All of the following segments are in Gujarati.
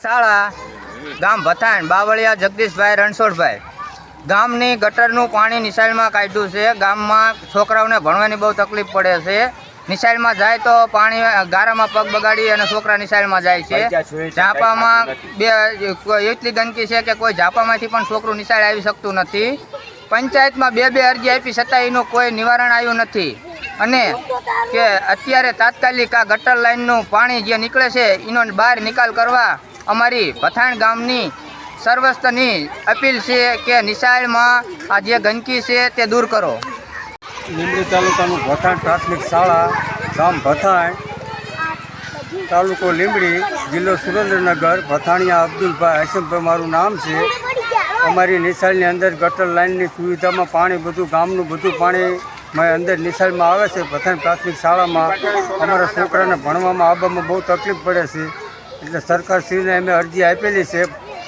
શાળા ગામ ભથાણ બાવળિયા જગદીશભાઈ રણછોડભાઈ. ગામની ગટરનું પાણી નિશાળમાં કાઢ્યું છે. ગામમાં છોકરાઓને ભણવાની બહુ તકલીફ પડે છે. નિશાળમાં જાય તો પાણી ગારામાં પગ બગાડી અને છોકરા નિશાળમાં જાય છે. ઝાપામાં બે એટલી ગંદકી છે કે કોઈ ઝાપામાંથી પણ છોકરું નિશાળ આવી શકતું નથી. પંચાયતમાં બે બે અરજી આપી છતાં એનું કોઈ નિવારણ આવ્યું નથી. અને કે અત્યારે તાત્કાલિક આ ગટર લાઇનનું પાણી જે નીકળે છે એનો બહાર નિકાલ કરવા અમારી પથાણ ગામની સર્વસ્તની અપીલ છે કે નિશાળમાં આ જે ગંદકી છે તે દૂર કરો. લીંબડી તાલુકાનું ભથાણ પ્રાથમિક શાળા, ગામ ભથાણ તાલુકો લીંબડી, જિલ્લો સુરેન્દ્રનગર ભથાણિયા અબ્દુલભાઈ હસમભાઈ મારું નામ છે. અમારી નિશાળની અંદર ગટર લાઇનની સુવિધામાં પાણી બધું, ગામનું બધું પાણી અંદર નિશાળમાં આવે છે. ભથાણ પ્રાથમિક શાળામાં અમારા છોકરાને ભણવામાં આવવામાં બહુ તકલીફ પડે છે. એટલે સરકારશ્રીને અમે અરજી આપેલી છે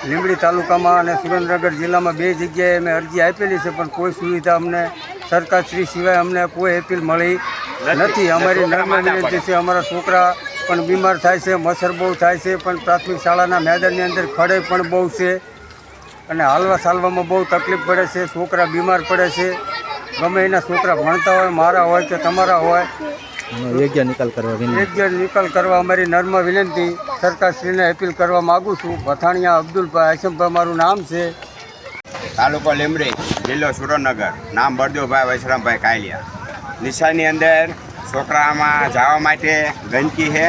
લીંબડી તાલુકામાં અને સુરેન્દ્રનગર જિલ્લામાં બે જગ્યાએ અમે અરજી આપેલી છે પણ કોઈ સુવિધા અમને સરકારશ્રી સિવાય અમને કોઈ અપીલ મળી નથી. અમારી નર્મ વિનંતી છે અમારા છોકરા પણ બીમાર થાય છે મચ્છર બહુ થાય છે પણ પ્રાથમિક શાળાના મેદાનની અંદર ખડે પણ બહુ છે અને હાલવા ચાલવામાં બહુ તકલીફ પડે છે છોકરા બીમાર પડે છે. ગમે એના છોકરા ભણતા હોય મારા હોય કે તમારા હોય યોગ્ય નિકાલ કરવા વિનંતી. યોગ્ય નિકાલ કરવા અમારી નર્મ વિનંતી. સરકારશ્રીને અપીલ કરવા માગું છું. પથાણિયા અબ્દુલભાઈ હસમભાઈ મારું નામ છે. તાલુકો લીમડી જિલ્લો સુરેન્દ્રનગર. નામ બળદેવભાઈ વૈશ્રામભાઈ કાયલિયા નિશાની અંદર છોકરામાં જવા માટે ગંદકી છે.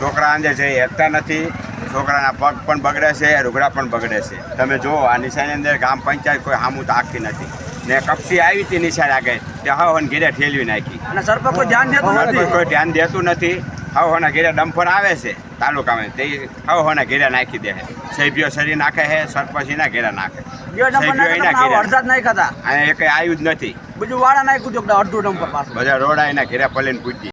છોકરા અંદર જઈ શકતા નથી. છોકરાના પગ પણ બગડે છે રૂગડા પણ બગડે છે. તમે જુઓ આ નિશાની અંદર ગામ પંચાયત કોઈ સામું તાકતી નથી. ને કપસી આવી હતી નિશાળ આગળ. તે હવન ઘેરે ઠેલવી નાખી. અને સરપંચ કોઈ ધ્યાન દેતું નથી? કોઈ ધ્યાન દેતું નથી. હવના ઘેરે ડમ્ફર આવે છે તાલુકામાં. તે હવના ઘેરે નાખી દે છે. સભ્યો સરી નાખે છે સરપંચીના ઘેરે નાખે. સભ્યો એના ઘેરે અડધા જ નાખ્યા હતા. અને એ કંઈ આવ્યું જ નથી. બીજું વાળા નાખ્યું હતું અડધું ડમ્ફર બધા રોડા એના ઘેરે પલીને પૂછી